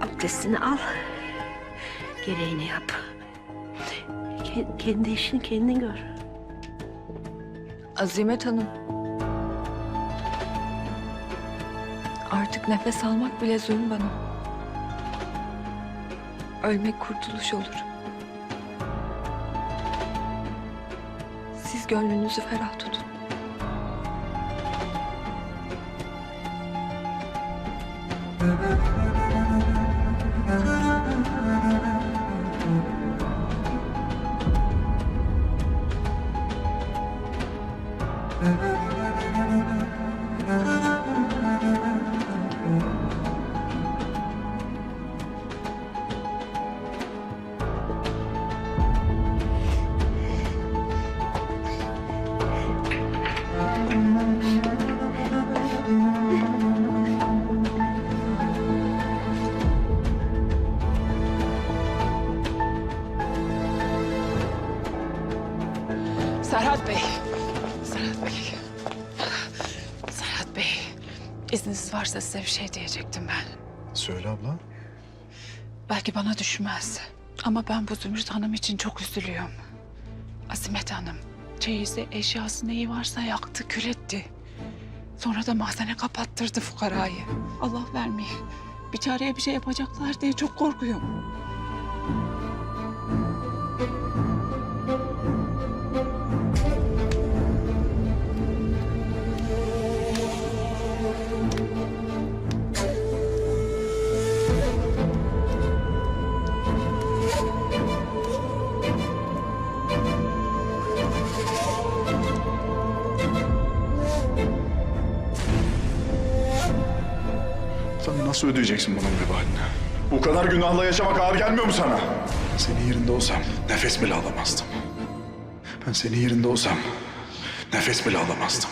Abdestini al. Gereğini yap. Ke- Kendi işini kendin gör. Azimet Hanım. Artık nefes almak bile zulüm bana. Ölmek kurtuluş olur. Siz gönlünüzü ferah tutun. Serhat Varsa size bir şey diyecektim ben. Söyle abla. Belki bana düşmez. Ama ben bu Zümrüt Hanım için çok üzülüyorum. Azimet Hanım çeyizi eşyası neyi varsa yaktı, kül etti. Sonra da mahzene kapattırdı fukarayı. Allah vermeye. Bir çareye bir şey yapacaklar diye çok korkuyorum. Nasıl ödeyeceksin bunun vebalini? Bu kadar günahla yaşamak ağır gelmiyor mu sana? Senin yerinde olsam nefes bile alamazdım. Ben senin yerinde olsam nefes bile alamazdım.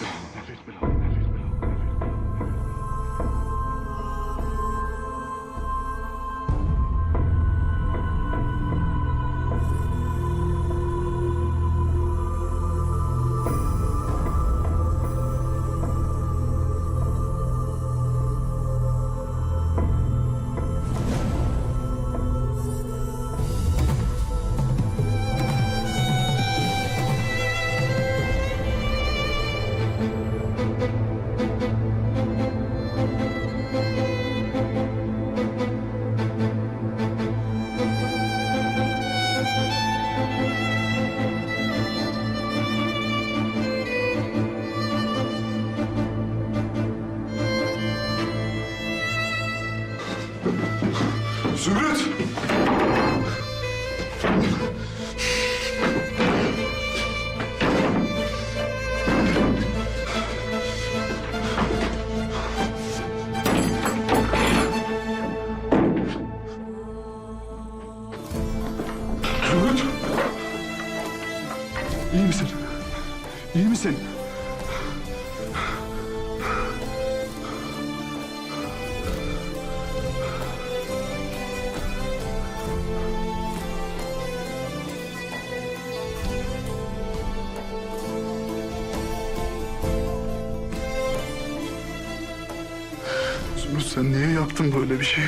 Sen niye yaptın böyle bir şey?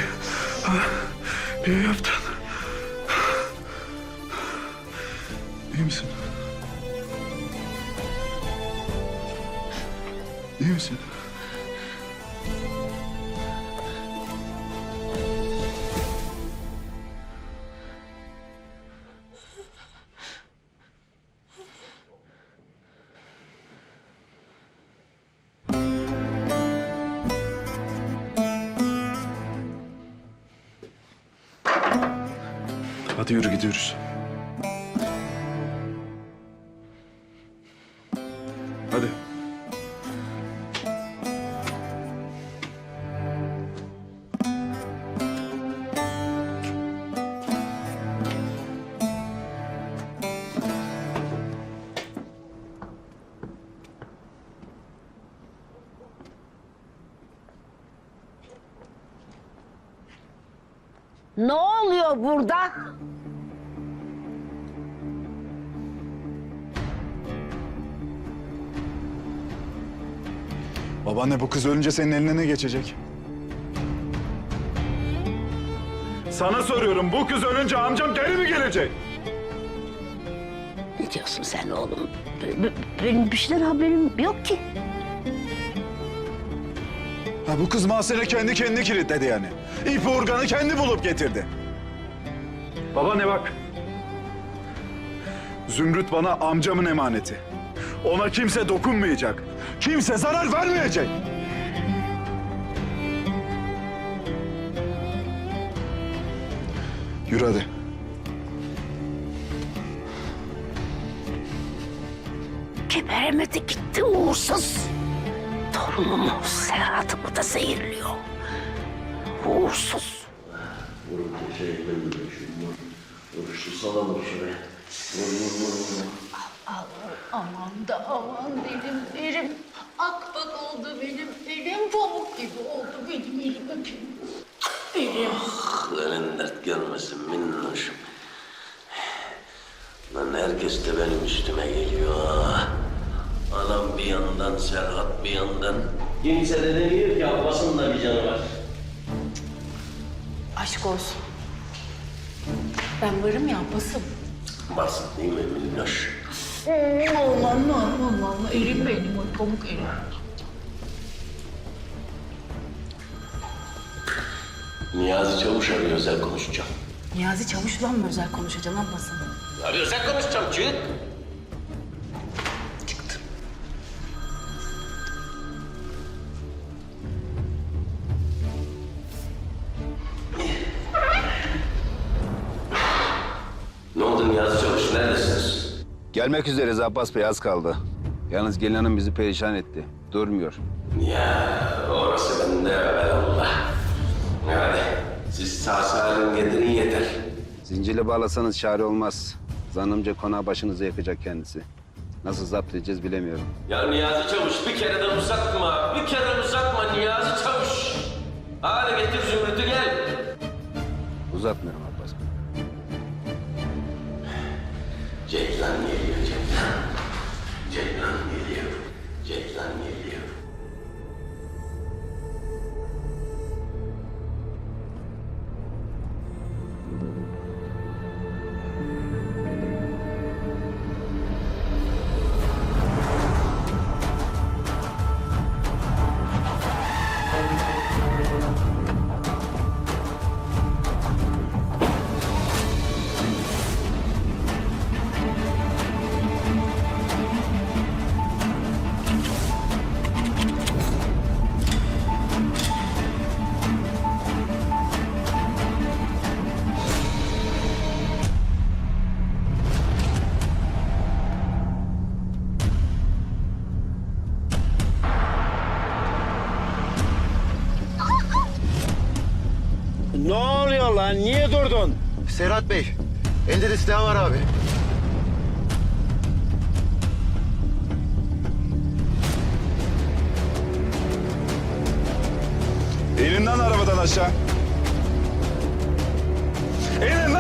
Ha? Niye yaptın? İyi misin? İyi misin? Hadi yürü gidiyoruz. Babaanne bu kız ölünce senin eline ne geçecek? Sana soruyorum bu kız ölünce amcam geri mi gelecek? Ne diyorsun sen oğlum? Be- be- Benim bir şeyden haberim yok ki. Ha bu kız mahzene kendi kendini kilitledi yani. İpi organı kendi bulup getirdi. Babaanne bak. Zümrüt bana amcamın emaneti. Ona kimse dokunmayacak. Kimse zarar vermeyecek. Yürü hadi. Geberemedi gitti uğursuz. Torunumu Serhat'ımı da zehirliyor. Uğursuz. Vurun. Vur şu sana vur şuraya. Vur vur vur vur. Aman da aman benim elim. Akbak oldu benim elim. Pamuk gibi oldu benim elim. Öpeyim. Elim. Elin dert gelmesin minnoşum. Lan herkes de benim üstüme geliyor. ha. Anam bir yandan, Serhat bir yandan. Kimse de demiyor ki Abbas'ın da bir canı var. Aşk olsun. Ben varım ya basım. Basit değil mi minnoş? Aman aman aman elim benim o pamuk elim. Niyazi Çavuş arıyor, özel konuşacağım. Niyazi Çavuş'la mı özel konuşacaksın ablası? Abi özel konuşacağım, çık. Gelmek üzereyiz Abbas Bey az kaldı. Yalnız gelin hanım bizi perişan etti. Durmuyor. Ya orası bende Allah. Yani siz sağ salim getirin yeter. Zincirle bağlasanız çare olmaz. Zannımca konağı başınıza yakacak kendisi. Nasıl zapt edeceğiz bilemiyorum. Ya Niyazi Çavuş bir kere de uzatma. Bir kere uzatma Niyazi Çavuş. Hadi getir Zümrüt'ü gel. Uzatmıyorum Abbas Bey. Ceylan. Lan? Niye durdun? Serhat Bey, elde de silah var abi. Lan arabadan aşağı. İnin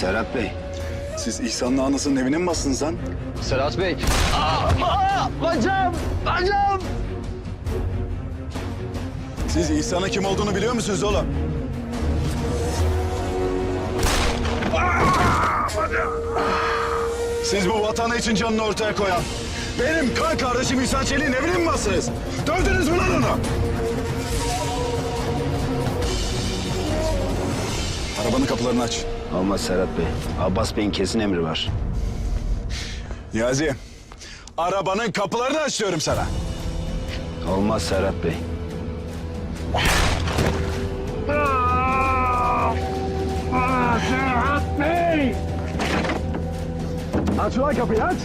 Serhat Bey? Siz İhsan'la anasının evine mi bastınız lan? Serhat Bey. Siz İhsan'ın kim olduğunu biliyor musunuz oğlum? Siz bu vatanı için canını ortaya koyan, benim kan kardeşim İhsan Çelik'in evine mi bastınız? Dövdünüz mü lan onu? Arabanın kapılarını aç. Olmaz Serhat Bey. Abbas Bey'in kesin emri var. Niyazi, arabanın kapılarını aç diyorum sana. Olmaz Serhat Bey. Aç ulan kapıyı aç.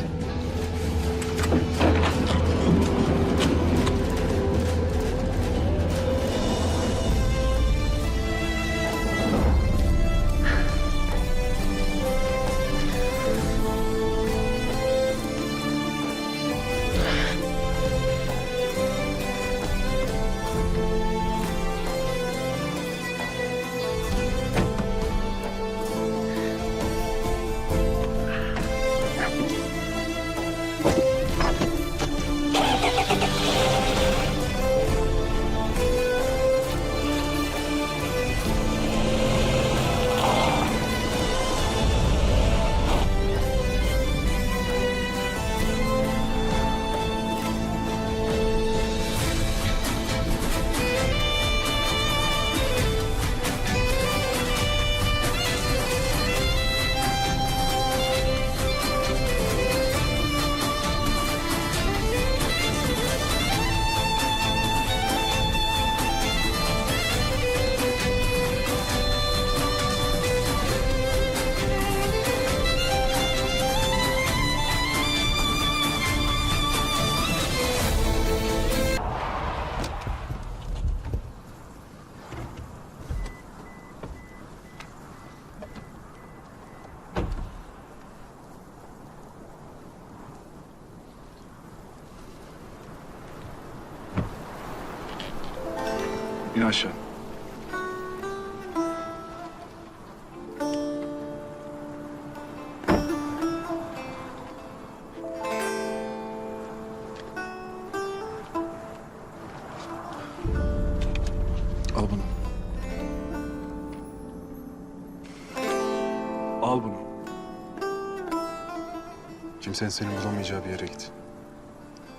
Kimsenin seni bulamayacağı bir yere git.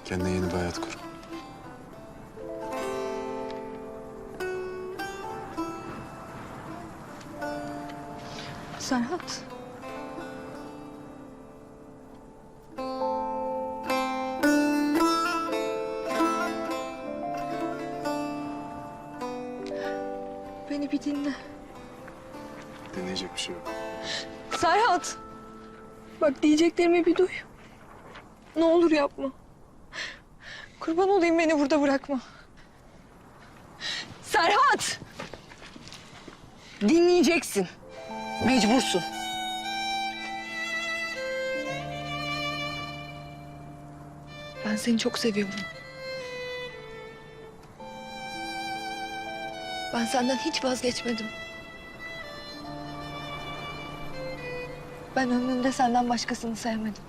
Kendine yeni bir hayat kur. Serhat. Beni bir dinle. Deneyecek bir şey yok. Serhat. Bak diyeceklerimi bir duy. Ne olur yapma. Kurban olayım beni burada bırakma. Serhat! Dinleyeceksin. Mecbursun. Ben seni çok seviyorum. Ben senden hiç vazgeçmedim. Ben ömrümde senden başkasını sevmedim.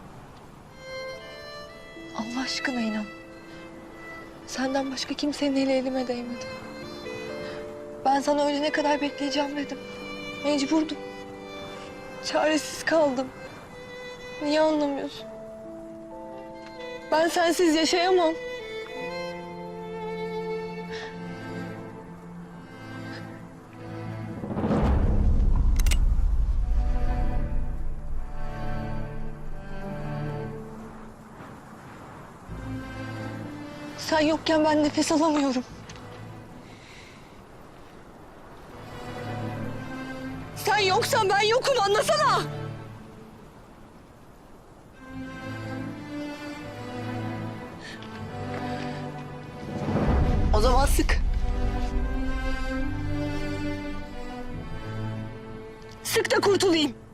Allah aşkına inan. Senden başka kimsenin eli elime değmedi. Ben sana ölene kadar bekleyeceğim dedim. Mecburdum. Çaresiz kaldım. Niye anlamıyorsun? Ben sensiz yaşayamam. Sen yokken ben nefes alamıyorum. Sen yoksan ben yokum anlasana. O zaman sık. Sık da kurtulayım.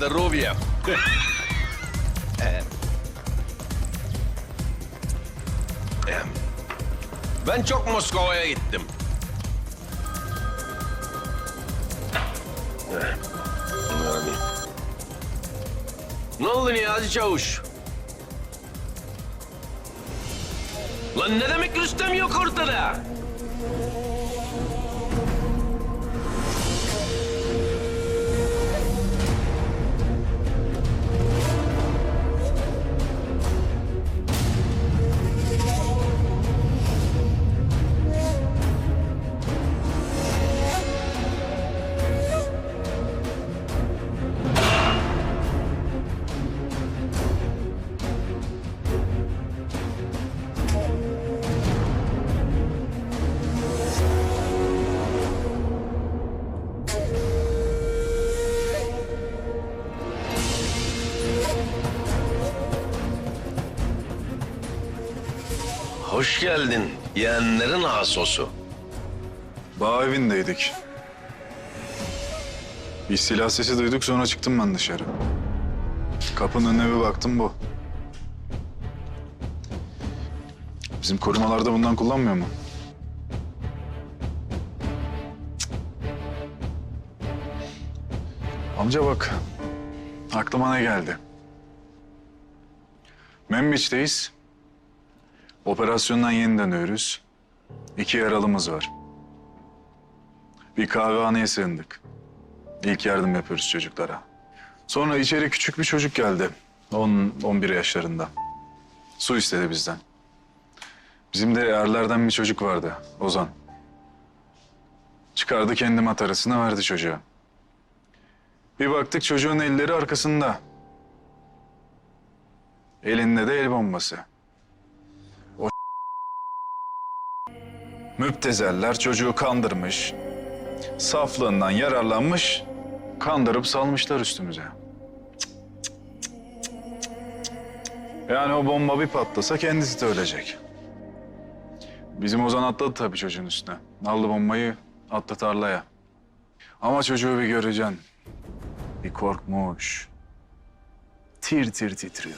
На здоровье. Ben çok Moskova'ya gittim. Yani. Ne oldu Niyazi Çavuş? Lan ne demek Rüstem yok ortada? Hoş geldin yeğenlerin asosu. Bağ evindeydik. Bir silah sesi duyduk sonra çıktım ben dışarı. Kapının önüne bir baktım bu. Bizim korumalarda bundan kullanmıyor mu? Cık. Amca bak, aklıma ne geldi? Membiç'teyiz. Operasyondan yeni dönüyoruz. İki yaralımız var. Bir kahvehaneye sığındık. İlk yardım yapıyoruz çocuklara. Sonra içeri küçük bir çocuk geldi. 10-11 yaşlarında. Su istedi bizden. Bizim de erlerden bir çocuk vardı, Ozan. Çıkardı kendi matarasına verdi çocuğa. Bir baktık çocuğun elleri arkasında. Elinde de el bombası. Müptezeller çocuğu kandırmış. Saflığından yararlanmış. Kandırıp salmışlar üstümüze. Yani o bomba bir patlasa kendisi de ölecek. Bizim Ozan atladı tabii çocuğun üstüne. Aldı bombayı attı tarlaya. Ama çocuğu bir göreceksin. Bir korkmuş. Tir tir titriyor.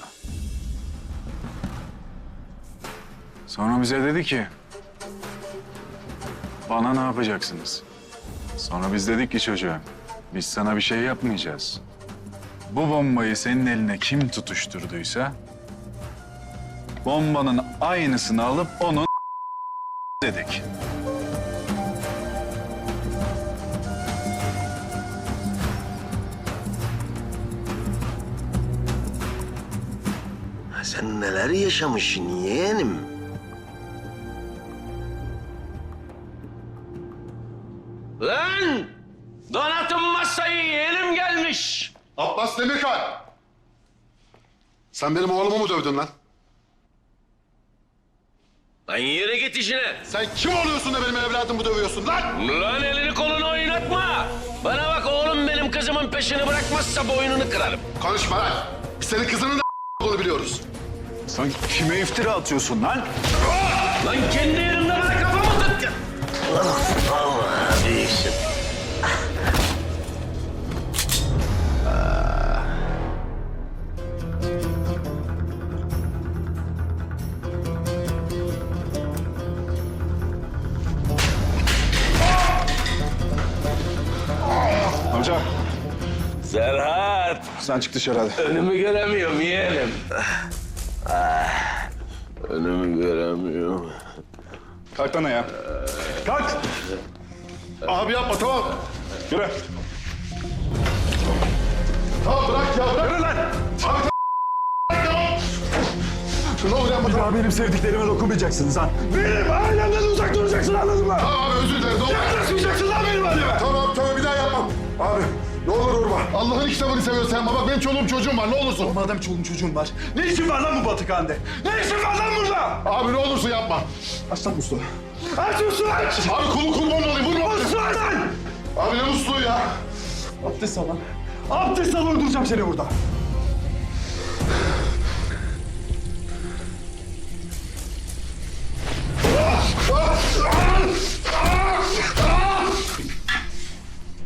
Sonra bize dedi ki... Bana ne yapacaksınız? Sonra biz dedik ki çocuğa... Biz sana bir şey yapmayacağız. Bu bombayı senin eline kim tutuşturduysa... Bombanın aynısını alıp onun dedik. Sen neler yaşamışsın yeğenim? Sen benim oğlumu mu dövdün lan? Lan yere git işine. Sen kim oluyorsun da benim evladımı dövüyorsun lan? Lan elini kolunu oynatma. Bana bak oğlum benim kızımın peşini bırakmazsa boynunu kırarım. Konuşma lan. Biz senin kızının da olduğunu biliyoruz. Sen kime iftira atıyorsun lan? Lan kendi yerimde sen çık dışarı hadi. Önümü göremiyorum yeğenim. Ah, önümü göremiyorum. Kalk lan ayağa. Kalk. Abi yapma tamam. Yürü. Tamam bırak ya bırak. Yürü lan. Abi tamam. Ne olur yapma tamam. benim sevdiklerime dokunmayacaksınız lan. Benim ailemden uzak duracaksın anladın mı? Tamam abi özür dilerim. Yaklaşmayacaksın lan benim aileme. Tamam tamam bir daha yapmam. Abi ne olur vurma. Allah'ın kitabını seviyorsan baba benim çoluğum çocuğum var ne olursun. Madem çoluğun çocuğun var. Ne işin var lan bu Batıkhan'da? Ne işin var lan burada? Abi ne olursun yapma. Aç lan musluğu. Aç musluğu aç. Abi kulu kurban olayım vurma. Musluğu aç lan. Abi ne musluğu ya. Abdest al lan. Abdest al öldüreceğim seni burada.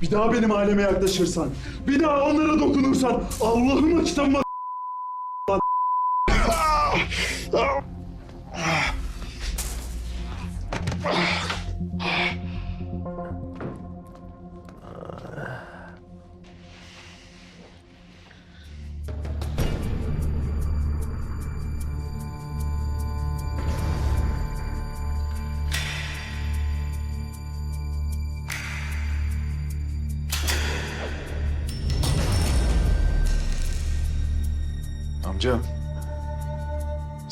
Bir daha benim aileme yaklaşırsan, bir daha onlara dokunursan Allah'ıma kitabıma Amca,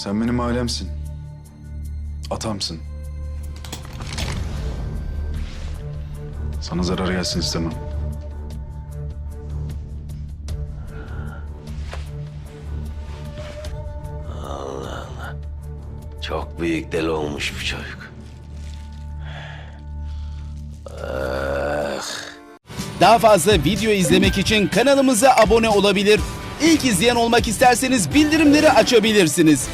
sen benim ailemsin. Atamsın. Sana zarar gelsin istemem. Çok büyük deli olmuş bu çocuk. Daha fazla video izlemek için kanalımıza abone olabilir. İlk izleyen olmak isterseniz bildirimleri açabilirsiniz.